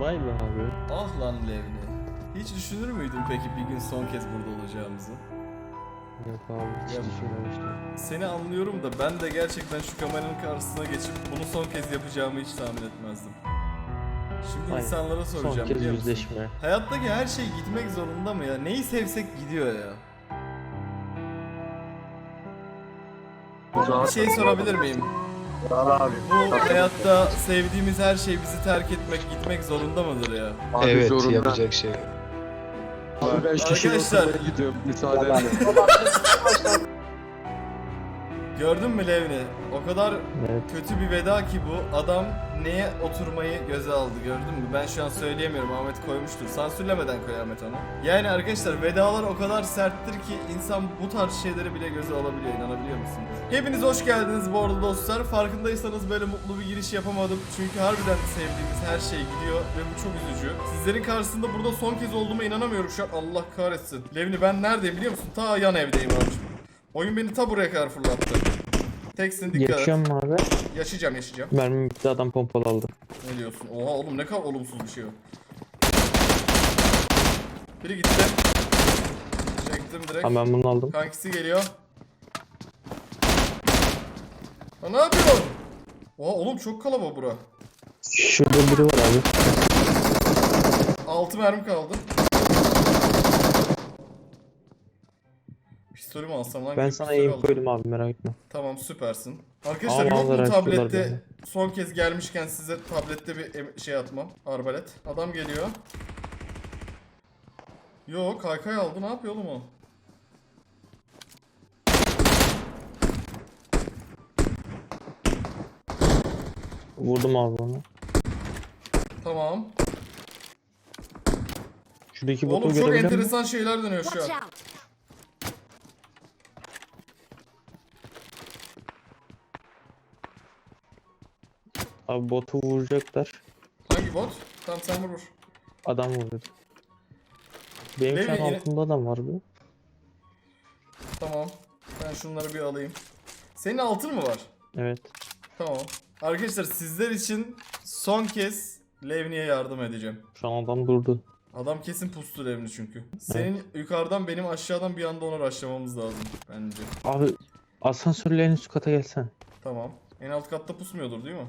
Vay be abi. Ah lan Levni. Hiç düşünür müydün peki bir gün son kez burada olacağımızı? Yok abi hiç Ya- düşünmemiştim. Seni anlıyorum da ben de gerçekten şu kameranın karşısına geçip bunu son kez yapacağımı hiç tahmin etmezdim. Şimdi Aynen. insanlara Son soracağım kez biliyor musun? yüzleşme. Hayattaki her şey gitmek zorunda mı ya? Neyi sevsek gidiyor ya. Bir şey sorabilir miyim? Valla abi. Bu hayatta sevdiğimiz her şey bizi terk etmek, gitmek zorunda mıdır ya? Abi evet zorunda. yapacak şey. Abi ben Arkadaşlar- gidiyorum müsaadenle. Gördün mü Levni? O kadar Evet. kötü bir veda ki bu. Adam neye oturmayı göze aldı gördün mü? Ben şu an söyleyemiyorum Ahmet koymuştur. Sansürlemeden koy Ahmet onu. Yani arkadaşlar vedalar o kadar serttir ki insan bu tarz şeyleri bile göze alabiliyor inanabiliyor musunuz? Hepiniz hoş geldiniz bu arada dostlar. Farkındaysanız böyle mutlu bir giriş yapamadım. Çünkü harbiden sevdiğimiz her şey gidiyor ve bu çok üzücü. Sizlerin karşısında burada son kez olduğuma inanamıyorum şu an. Allah kahretsin. Levni ben neredeyim biliyor musun? Ta yan evdeyim abiciğim. Oyun beni ta buraya kadar fırlattı. Teksin dikkat et. Yaşıyor mu abi? Yaşayacağım yaşayacağım. Mermi bitti adam pompalı aldı. Ne diyorsun? Oha oğlum ne kadar olumsuz bir şey o. Biri gitti. Çektim direkt. Ha ben bunu aldım. Kankisi geliyor. Ha ne yapıyorsun? Oha oğlum çok kalabalık bura. Şurada biri var abi. 6 mermi kaldı. Pistolü mü alsam lan? Ben sana aim koydum abi merak etme. Tamam süpersin. Arkadaşlar Ama yok mu tablette beni. son kez gelmişken size tablette bir şey atmam. Arbalet. Adam geliyor. Yo kaykay aldı ne yapıyor oğlum o? Vurdum abi onu. Tamam. Şuradaki botu Oğlum çok enteresan şeyler dönüyor şu an. Abi botu vuracaklar. Hangi bot? Tamam sen vur vur. Adam vurdu. Benim şu an yine- altımda adam var bu. Tamam. Ben şunları bir alayım. Senin altın mı var? Evet. Tamam. Arkadaşlar sizler için son kez Levni'ye yardım edeceğim. Şu an adam durdu. Adam kesin pustu Levni çünkü. Senin yukarıdan benim aşağıdan bir anda onu rushlamamız lazım bence. Abi asansörle en üst kata gelsen. Tamam. En alt katta pusmuyordur değil mi?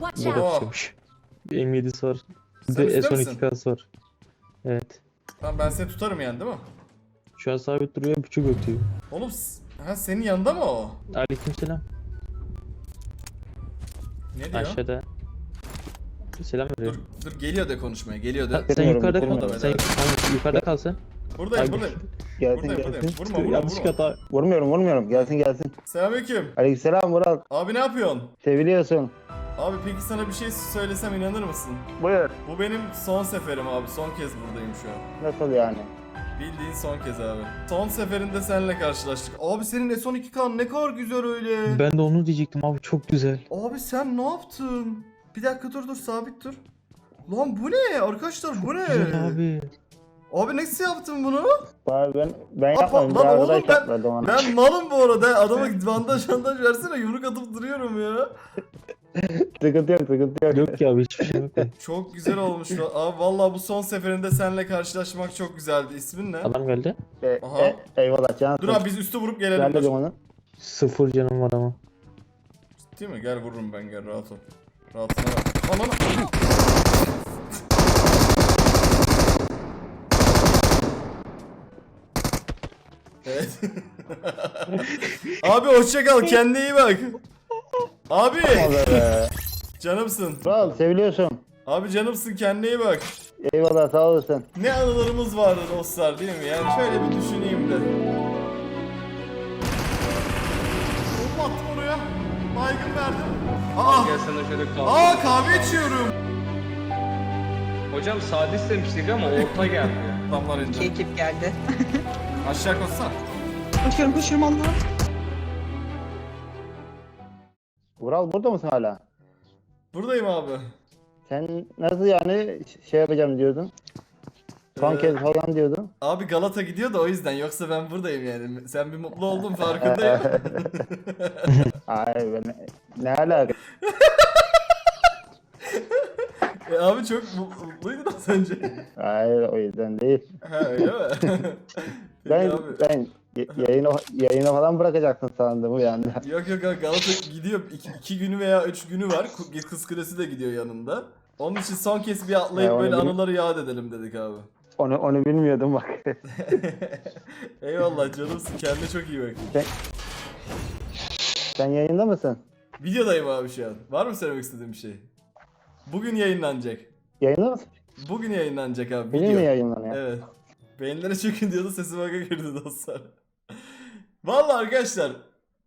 Watch Burada out! Oha. pusmuş. Bir M7'si var. Bir Sen de üstte misin? S12K'sı var. Evet. Tamam ben seni tutarım yani değil mi? Şu an sabit duruyor buçuk ötüyor. Oğlum s- ha senin yanında mı o? Aleykümselam. Ne diyor? Aşağıda. Selam Dur, veriyorum. dur geliyor de konuşmaya. Geliyor Ha, de. sen yukarıda kal. Sen tamam, yukarıda kal sen. Buradayım Abi, buradayım. Gelsin Buradayım buradayım. gelsin. Vurma vurma Yanlış vurma. kata. Vurmuyorum vurmuyorum. Gelsin gelsin. Selamünaleyküm. Aleykümselam Murat. Abi ne yapıyorsun? Seviliyorsun. Abi peki sana bir şey söylesem inanır mısın? Buyur. Bu benim son seferim abi. Son kez buradayım şu an. Nasıl yani? Bildiğin son kez abi. Son seferinde seninle karşılaştık. Abi senin S12K ne kadar güzel öyle. Ben de onu diyecektim abi çok güzel. Abi sen ne yaptın? Bir dakika dur dur sabit dur. Lan bu ne? Arkadaşlar bu ne? Güzel abi. Abi nasıl yaptın bunu? Abi ben ben Apa- yapmadım. Lan oğlum ben-. Ben malım bu arada. Adama bandaj bandaj versene yumruk atıp duruyorum ya. Sıkıntı yok sıkıntı yok. Yok ya abi hiçbir şey yok. ya. Çok güzel olmuş. Abi vallahi bu son seferinde seninle karşılaşmak çok güzeldi. İsmin ne? Adam geldi. E, Aha. e, eyvallah canım. Dur abi biz üstü vurup gelelim. Halledim onu. Sıfır canım var ama. Değil mi? Gel vururum ben gel rahat ol. Rahatına bak. Ananı. Evet. Abi hoşça kal. Kendine iyi bak. Abi Vallahi be. canımsın. Kral seviliyorsun. Abi canımsın kendine iyi bak. Eyvallah sağ olasın. Ne anılarımız vardı dostlar değil mi? Yani şöyle bir düşüneyim de. Bomba attım oraya. Baygın verdim. Aa! Gel sana şöyle kahve. Aa kahve içiyorum. Hocam sade istemiştik ama orta geldi. Adamlar İki indi. ekip geldi. Aşağı koşsana. Koşuyorum koşuyorum Allah'ım. Vural burada mısın hala? Buradayım abi. Sen nasıl yani şey yapacağım diyordun? Son Ee, kez falan diyordun. Abi Galata gidiyor da o yüzden yoksa ben buradayım yani. Sen bir mutlu oldun farkındayım. Ay ben ne alaka? E abi çok mu- mutluydun az önce. Hayır o yüzden değil. ha öyle mi? Peki Ben, abi. ben y- yayını, yayını falan bırakacaksın sandım bu yanda. Yok yok yok Galata gidiyor. İki, iki günü veya üç günü var. Kız Kulesi de gidiyor yanında. Onun için son kez bir atlayıp Ya böyle bil- anıları yad edelim dedik abi. Onu onu bilmiyordum bak. Eyvallah canımsın. Kendine çok iyi bak. Sen yayında mısın? Videodayım abi şu an. Var mı söylemek istediğin bir şey? Bugün yayınlanacak. Yayında mısın? Bugün yayınlanacak abi. Bugün video. mü yayınlanıyor? Evet. Beğenilere çökün diyordu sesi baka girdi dostlar. Vallahi arkadaşlar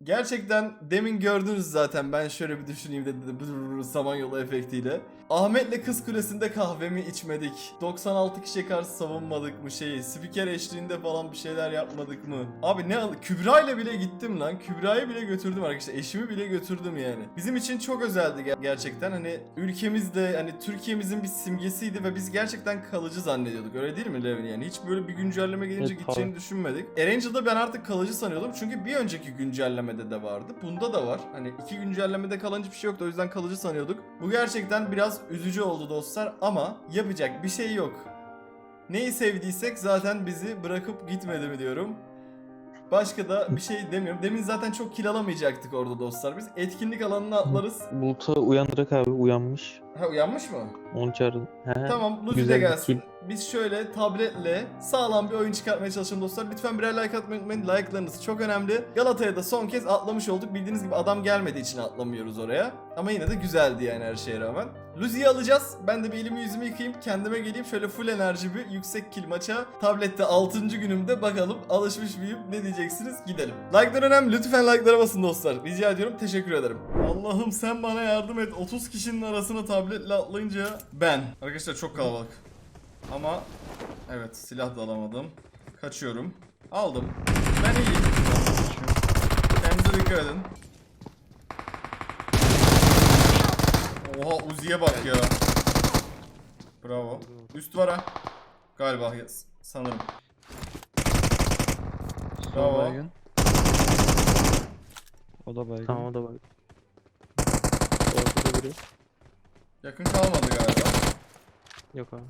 gerçekten demin gördünüz zaten ben şöyle bir düşüneyim de dedim samanyolu efektiyle. Ahmet'le Kız Kulesi'nde kahvemi içmedik. 96 kişiye karşı savunmadık mı şeyi? Spiker eşliğinde falan bir şeyler yapmadık mı? Abi ne al Kübra ile bile gittim lan. Kübra'yı bile götürdüm arkadaşlar. Eşimi bile götürdüm yani. Bizim için çok özeldi ger- gerçekten. Hani ülkemizde hani Türkiye'mizin bir simgesiydi ve biz gerçekten kalıcı zannediyorduk. Öyle değil mi Levin yani? Hiç böyle bir güncelleme gelince Evet, gideceğini düşünmedik. Erangel'da ben artık kalıcı sanıyordum. Çünkü bir önceki güncellemede de vardı. Bunda da var. Hani iki güncellemede kalıcı bir şey yoktu. O yüzden kalıcı sanıyorduk. Bu gerçekten biraz üzücü oldu dostlar ama yapacak bir şey yok. Neyi sevdiysek zaten bizi bırakıp gitmedi mi diyorum. Başka da bir şey demiyorum. Demin zaten çok kill alamayacaktık orada dostlar. Biz etkinlik alanına atlarız. Bulut'u uyandırak abi uyanmış. Ha uyanmış mı? Onu çağırdım. Tamam Lucy de gelsin. Biz şöyle tabletle sağlam bir oyun çıkartmaya çalışalım dostlar. Lütfen birer like atmayı unutmayın. Like'larınız çok önemli. Galata'ya da son kez atlamış olduk. Bildiğiniz gibi adam gelmediği için atlamıyoruz oraya. Ama yine de güzeldi yani her şeye rağmen. Lucy'yi alacağız. Ben de bir elimi yüzümü yıkayayım. Kendime geleyim. Şöyle full enerji bir yüksek kill maça. Tablette 6. günümde bakalım alışmış mıyım? Ne diyeceksiniz? Gidelim. Like'lar önemli. Lütfen like'lara basın dostlar. Rica ediyorum. Teşekkür ederim. Allah'ım sen bana yardım et. 30 kişinin arasına tabletle atlayınca ben. Arkadaşlar çok kalabalık. Ama evet silah da alamadım. Kaçıyorum. Aldım. Ben iyiyim. Kendinize dikkat edin. Oha Uzi'ye bak ya. Bravo. Üst var ha. Galiba yes. sanırım. Bravo. baygın. O da baygın. Tamam o da bak. Ortada biri. Yakın kalmadı galiba. Yok abi.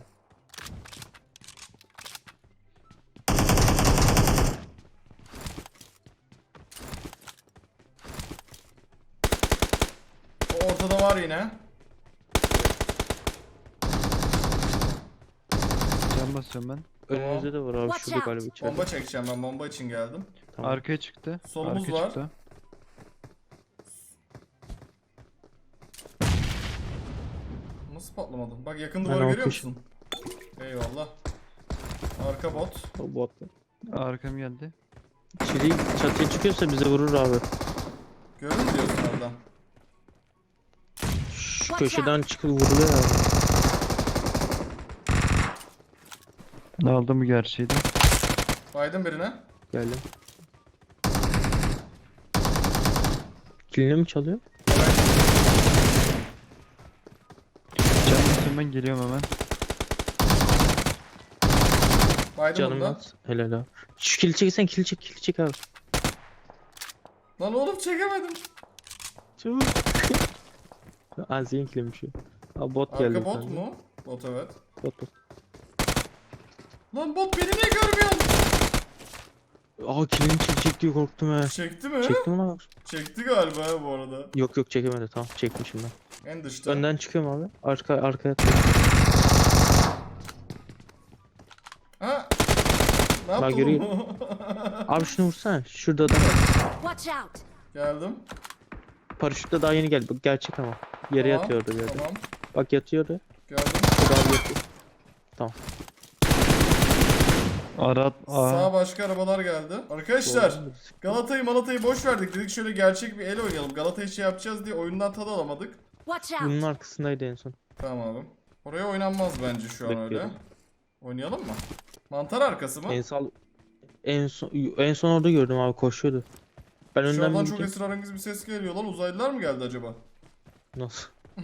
O ortada var yine. Can basıyorum ben. Önümüzde de var abi Watch şurada out. galiba içeride. Bomba çekeceğim ben bomba için geldim. Tamam. Arkaya çıktı. Solumuz Arka var. çıktı. Nasıl patlamadı? Bak yakın Ben duvarı görüyor musun? Eyvallah. Arka bot. O bot. Arkam geldi. Çeliği çatıya çıkıyorsa bize vurur abi. Görür mü diyorsun oradan? Şu köşeden çıkıp vuruluyor abi. Aldım bu gerçeği de. Baydın birine. Geldim. Kilini mi çalıyor? Can basıyorum ben geliyorum hemen. Baydın Canım bundan. az. Helal abi. Şu kili çeksen kili çek kili çek abi. Lan oğlum çekemedim. Çabuk. Aziz'in kilimi şu. Abi bot geldi. Arka bot sende. mu? Bot evet. Bot bot. Lan bot beni niye görmüyorsun? Aa kilini çekecek diye korktum he. Çekti mi? Çektim lan. Çekti galiba ya bu arada. Yok yok çekemedi tamam çekmişim ben. En dışta. Önden çıkıyorum abi. Arka arkaya Ha? Ne Bak yaptın oğlum? Abi şunu vursana. Şurada da Watch out! Geldim. paraşütle daha yeni geldi. Bak gerçek ama. Yere Tamam, yatıyordu bir yerde. Tamam. Bak yatıyordu. Şurada abi yatıyor. Ara Sağa Aa, başka arabalar geldi. Arkadaşlar Galata'yı Malata'yı boş verdik dedik şöyle gerçek bir el oynayalım. Galata'yı şey yapacağız diye oyundan tadı alamadık. Bunun arkasındaydı en son. Tamam abi. Oraya oynanmaz bence şu an öyle. Oynayalım mı? Mantar arkası mı? En son en son en son orada gördüm abi koşuyordu. Ben önden Dışarıdan çok esrarengiz bir ses geliyor lan. Uzaylılar mı geldi acaba? Nasıl?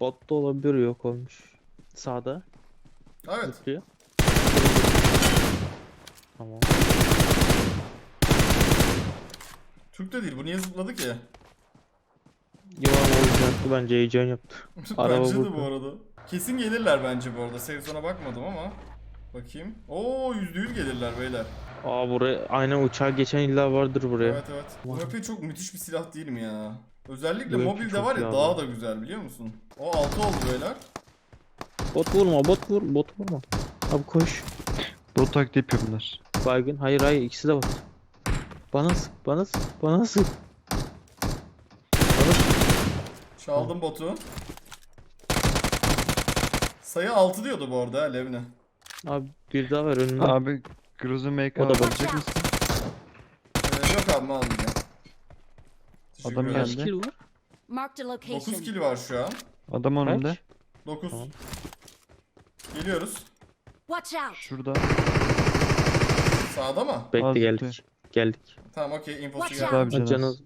Bot da olabilir yok olmuş. Sağda Evet. zıplıyor. Tamam. Türk de değil. Bu niye zıpladı ki? Yo abi o yaptı bence heyecan yaptı. Araba bence de bu arada. Kesin gelirler bence bu arada. Safe bakmadım ama. Bakayım. Oo %100 gelirler beyler. Aa buraya aynen uçağa geçen illa vardır buraya. Evet evet. Bu MP çok müthiş bir silah değil mi ya? Özellikle Bu mobilde çok var iyi ya abi. daha da güzel biliyor musun? O 6 oldu beyler. Bot vurma bot vur bot vurma. Abi koş. Bot taktiği yapıyor bunlar. Baygın. Hayır hayır ikisi de bot. Bana sık bana sık bana sık. Bana sık. Çaldım botu. Sayı 6 diyordu bu arada ha Levne. Abi bir daha ver önünde. Abi Groza MK O da bot. alacak mısın? Ee, yok abi almayacağım. Teşekkür Adam ederim. Kaç geldi. kill var? Marked a 9 location. kill var şu an. Adam önünde. Kaç? 9. Tamam. Geliyoruz. Watch out. Şurada. Sağda mı? Bekle Az geldik. Geldik. Tamam okey infosu Watch geldi. out. Abi canım.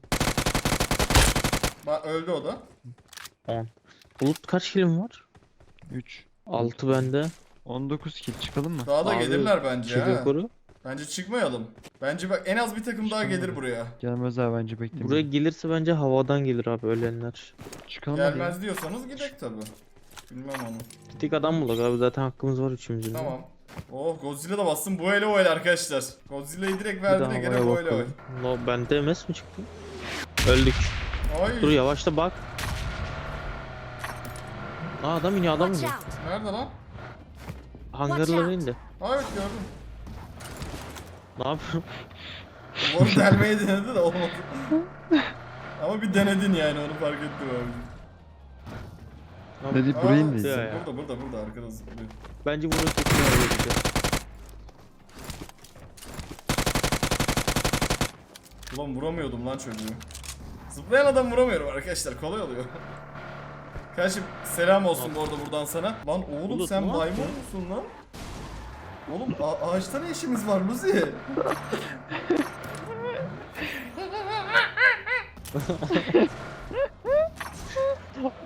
Ba- öldü o da. Bulut kaç killim var? 3. 6 bende. 19 kill çıkalım mı? Daha da Abi, gelirler bence Çık ha. yukarı. Bence çıkmayalım. Bence bak en az bir takım daha gelir Çıkamadı. buraya. Gelmez abi bence beklemeyin. Buraya gelirse bence havadan gelir abi ölenler. Çıkalım hadi. Gelmez diyorsanız gidek tabi. Bilmem onu. Tek adam bulak abi zaten hakkımız var üçümüzün. de. Tamam. Oh Godzilla da bassın. Bu ele o ele arkadaşlar. Godzilla'yı direkt Bir daha verdiğine göre havaya bu ele o ele. bakalım. No, bende MS mi çıktı? Öldük. Ay. Dur yavaşla bak. Aa adam iniyor adam iniyor. Nerede lan? Hangarlara indi. Aa evet gördüm. Ne yapıyorsun? Duvarı delmeyi denedi de olmadı. Ama bir denedin yani onu fark ettim abi. Dedi indeyiz. ya. Burada burada burada arkada zıplıyor. Bence bunu kesin öyle Ulan vuramıyordum lan çocuğu. Zıplayan adam vuramıyorum arkadaşlar kolay oluyor. Kardeşim selam olsun bu arada buradan sana. Lan oğlum Bulut, sen ne maymun musun lan? Oğlum a- ağaçta ne işimiz var Luzi?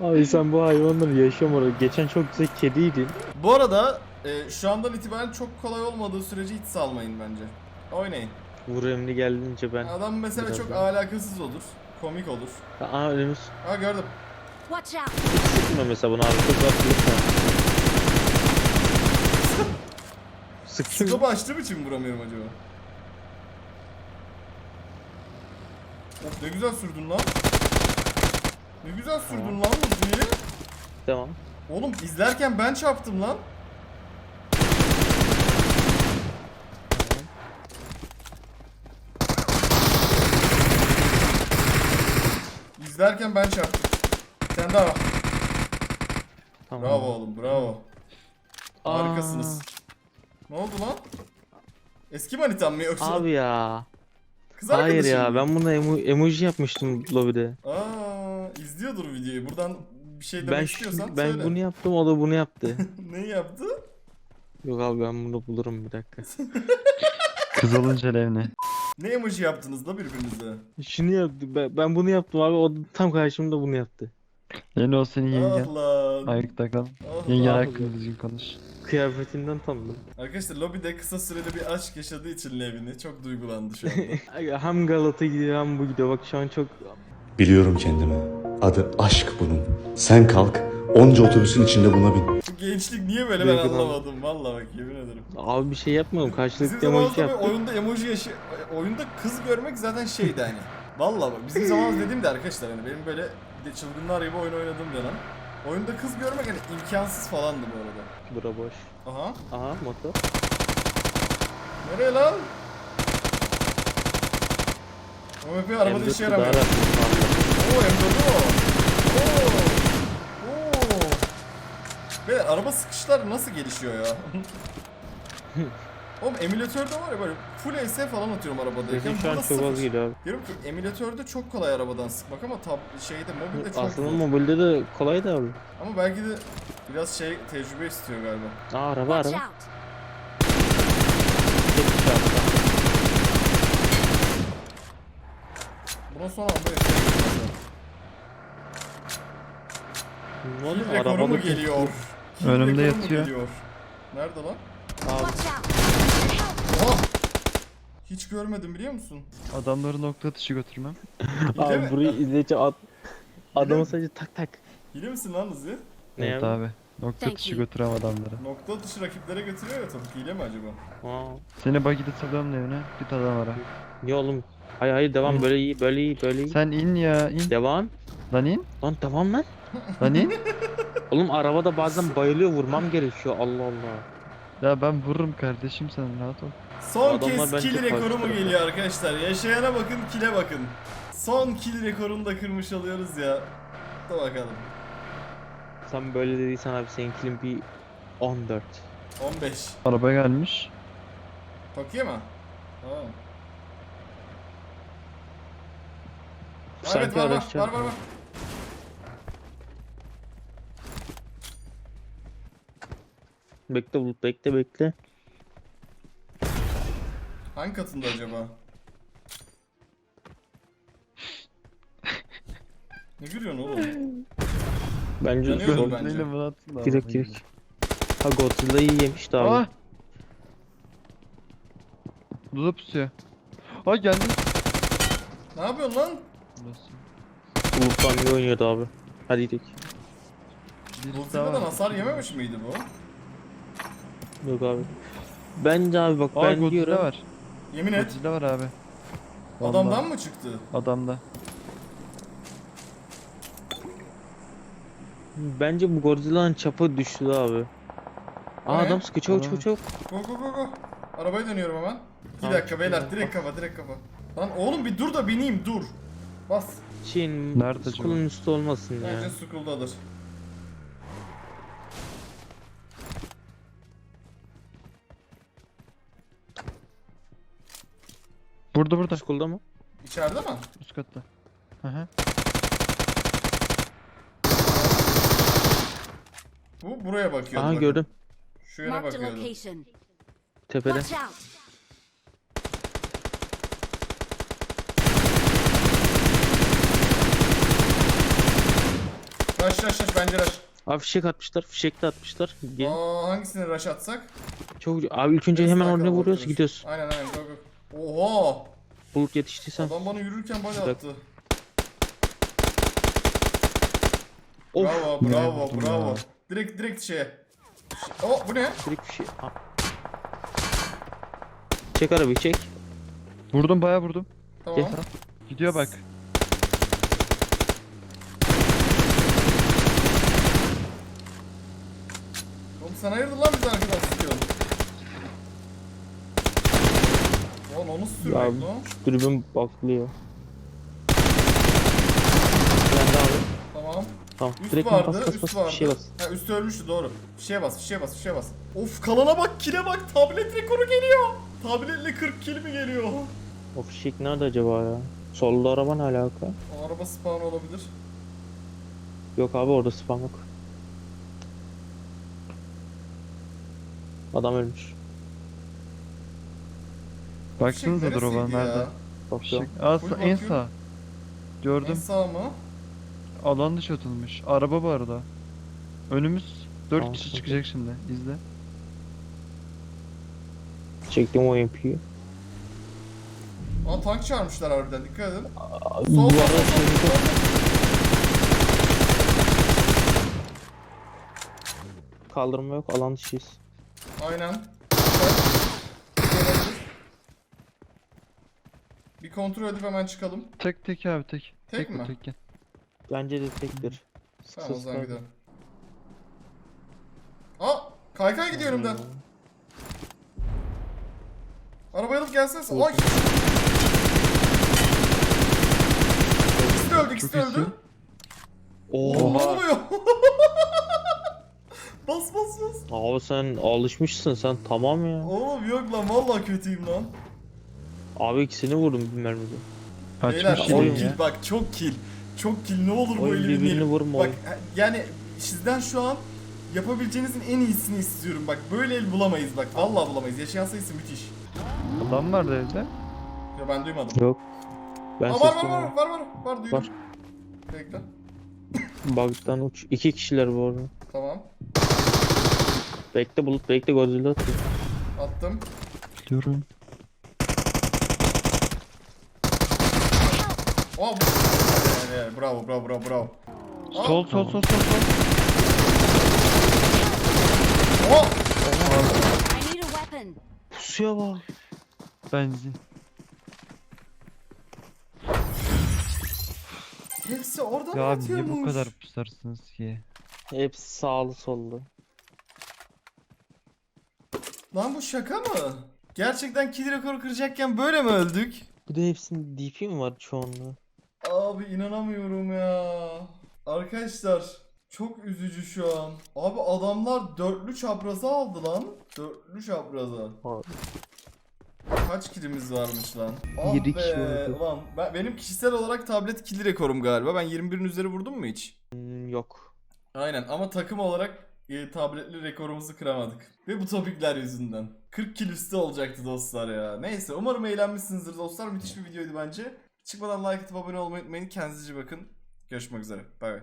Abi sen bu hayvanları yaşamalı. Geçen çok güzel kediydin. Bu arada e, şu andan itibaren çok kolay olmadığı sürece hiç salmayın bence. Oynayın. Vur emri geldiğince ben. Adam mesela Biraz çok daha. alakasız olur. Komik olur. Aa önümüz. Ha gördüm. Watch out. Sıkma mesela bunu abi. Çok rahat vurursan. Sıktın mı? Scope açtığım için mi vuramıyorum acaba? Of ne güzel sürdün lan. Ne güzel sürdün lan Luzi'yi. Tamam. Oğlum izlerken ben çarptım lan. İzlerken ben çarptım. Sen daha. Tamam. Bravo oğlum bravo. Aa, Harikasınız. Ne oldu lan? Eski manitam mı yoksa? Abi ya. Kız Hayır ya mı? ben buna emo- emoji yapmıştım lobide. Aa, izliyordur videoyu. Buradan bir şey demek Ben istiyorsan ben söyle. bunu yaptım o da bunu yaptı. Neyi yaptı? Yok abi ben bunu bulurum bir dakika. Kız olunca Levne. Ne emoji yaptınız da birbirinize? Şunu yaptı ben, ben bunu yaptım abi o tam karşımda bunu yaptı. Levne o senin yengen. Ah lan. Ayakta kal. Ah Yengen hakkında düzgün konuş. Kıyafetinden tanıdım. Arkadaşlar lobide kısa sürede bir aşk yaşadığı için Levin'i çok duygulandı şu anda. Aga, Hem Galata gidiyor hem bu gidiyor bak şu an çok Biliyorum kendimi. Adı aşk bunun. Sen kalk, onca otobüsün içinde buna bin. Bu gençlik niye böyle ben Duygulandım. anlamadım. Vallahi bak yemin ederim. abi bir şey yapmadım Bizim karşılıklı zamanımızda emoji böyle yaptım. oyunda emoji yaşı... Oyunda kız görmek zaten şeydi hani. Vallahi bak bizim zamanımız dediğim de arkadaşlar hani benim böyle bir de çılgınlar gibi oyun oynadığım dönem. Oyunda kız görmek hani imkansız falandı bu arada. Bura boş. Aha. Aha motor. Nereye lan? OMP arabada işe M4'ü daha yaramıyor. Oo M4'ü o. Oo. Oo. Beyler araba sıkışlar nasıl gelişiyor ya? Oğlum emülatörde var ya böyle full ES falan atıyorum arabadayken. Sesim şu an Burada çok az geliyor abi. Diyorum ki emülatörde çok kolay arabadan sıkmak ama tab şeyde mobilde çok Aslında zor. mobilde de kolay da abi. Ama belki de biraz şey tecrübe istiyor galiba. Aa araba Watch araba. out. Yaşayabilirim. Ne oluyor? Kill rekoru mu geliyor? Kill Önümde rekoru mu yatıyor. geliyor? Nerede lan? Abi Watch out. Hiç görmedim biliyor musun? Adamları nokta atışı götürmem. Hile mi? Abi burayı izleyici at. Adamı sadece tak tak. Hile misin lan Luzi? Ne Evet abi. Nokta Thank atışı you. götürem adamları. Nokta atışı rakiplere götürüyor ya topuk hile mi acaba? Aa, Seni bagide salıyorum evine. Git adam ara. niye oğlum? Hayır hayır devam böyle iyi böyle iyi böyle iyi. Sen in ya in. Devam. Lan in. Lan devam lan. Lan in. Oğlum arabada bazen bayılıyor vurmam gerekiyor Allah Allah. Ya ben vururum kardeşim sen rahat ol. Son Adamlar kez bence kill rekoru mu farklı. geliyor arkadaşlar? Yaşayana bakın, kile bakın. Son kill rekorunu da kırmış oluyoruz ya. Da bakalım. Sen böyle dediysen abi seninkinin bir 14. 15. Araba gelmiş. Tokyo mu? Tamam. Evet var var, var var var. Bekle Bulut bekle bekle. Hangi katında acaba? ne gülüyorsun oğlum? Bence Yanıyor mu bence? Neyle bunu atsın da Girek girek. Ha Godzilla'yı yemişti abi. Ah! Duda pusuyor. Ay geldi. Ne yapıyorsun lan? Burası. Bulut'tan iyi oynuyordu abi. Hadi gidelim. Bir daha Godzilla'dan var. hasar yememiş miydi bu? Yok abi. Bence abi bak Aa ben Godzilla diyorum. var. Yemin et. Godzilla var abi. Vallahi. Adamdan mı çıktı? Adamda. Bence bu Godzilla'nın çapı düştü abi. Aa ne? adam sıkıyor çabuk çabuk çabuk. Go go go go. Arabaya dönüyorum hemen. 2 Tamam, dakika beyler direkt kafa direkt kafa. Lan oğlum bir dur da bineyim dur. Bas. Şeyin Nerede? Skull'un üstü olmasın ya. Bence Skull'dadır. Burada burada. Skull'da mı? İçeride mi? Üst katta. Hı hı. Bu buraya bakıyor. Aha bakın. gördüm. Şu yöne Marked a bakıyordu. location. Tepede. Watch out. Rush rush rush bence rush. Abi fişek atmışlar. Fişek de atmışlar. Gelin. Aa hangisini rush atsak? Çok abi ilk önce hemen oraya vuruyoruz gidiyoruz. Aynen aynen go go. Oha! Bulut yetiştiysen. Adam bana yürürken Bir bana dakika. attı. Of. Bravo Ne bravo vurdum bravo. ya. Direkt direkt şeye. Oh bu ne? Direkt fişek. Ha. Çek arabayı çek. Vurdum bayağı vurdum. Tamam. Gel. Gidiyor bak. Oğlum sen hayırdır lan Lan onu sürmek Ya- lan. Dürbün baklıyor. Ben de abi. Tamam. Tamam. Üst Direkt vardı, bas bas üst bas vardı. bir şey bas. Ha üstü ölmüştü doğru. Bir şeye bas, bir şeye bas, bir şeye bas. Of kalana bak, kile bak, tablet rekoru geliyor. Tabletle 40 kill mi geliyor? O fişek nerede acaba ya? Solda araba ne alaka? O araba spawn olabilir. Yok abi orada spam yok. Adam ölmüş. Baksanıza Fişek drop'a neresiydi ya? nerede? Bakıyorum. Aa Full en bakıyorum. sağ. En Gördüm. sağ mı? Alan dışı atılmış. Araba bu arada. Önümüz 4 Tamam, kişi okey. çıkacak şimdi. İzle. Çektim o MP'yi. Aa tank çağırmışlar harbiden, dikkat edin. Sol, senin- sol, sol. Kaldırma yok alan dışıyız. Aynen. Güzel. Olabilir. Bir kontrol edip hemen çıkalım. Tek tek abi tek. Tek bu, mi? Tek. Bence de tektir. Tamam o zaman gidelim. Aa! Kaykay gidiyor önümden. Arabayı alıp gelsene. Ay! İkisi de öldü, ikisi Çok de öldü. Oğlum ne Oha. oluyor? bas bas bas. Abi sen alışmışsın sen tamam ya. Oğlum yok lan vallahi kötüyüm lan. Abi ikisini vurdum bir mermide. Beyler Açmış oyun kill ya. bak çok kill. Çok kill ne olur bu Oyun eli birbirini vurma Bak oyun. yani sizden şu an yapabileceğinizin en iyisini istiyorum. Bak böyle el bulamayız bak. Vallahi bulamayız. Yaşayan sayısı müthiş. Adam vardı evde. Ya ben duymadım. Yok. Ben Aa, var var var var var var duydum. Var. Bekle. Bug'dan uç. İki kişiler bu arada. Tamam. Bekle bulut bekle Godzilla atıyor. Attım. Biliyorum. Aa bu. Evet, bravo bravo bravo bravo. Aa, Sol sol sol sol sol. Oh! I need a weapon. Pusuya bak. Benzin. Hepsi orada mı Ya abi niye bu kadar pusarsınız ki? Hepsi sağlı sollu. Lan bu şaka mı? Gerçekten kill rekoru kıracakken böyle mi öldük? Bir de hepsinin DP mi var çoğunluğu? Abi inanamıyorum ya. Arkadaşlar çok üzücü şu an. Abi adamlar dörtlü çaprazı aldı lan. Dörtlü çaprazı. Abi. Kaç kilimiz varmış lan? Ah Yedi be. kişi vardı. Ulan ben, benim kişisel olarak tablet kill rekorum galiba. Ben 21'in üzeri vurdum mu hiç? Hmm, yok. Aynen ama takım olarak e, tabletli rekorumuzu kıramadık. Ve bu topikler yüzünden. 40 kill üstü olacaktı dostlar ya. Neyse umarım eğlenmişsinizdir dostlar. Müthiş bir videoydu bence. Çıkmadan like atıp abone olmayı unutmayın. Kendinize iyi bakın. Görüşmek üzere. Bay bay.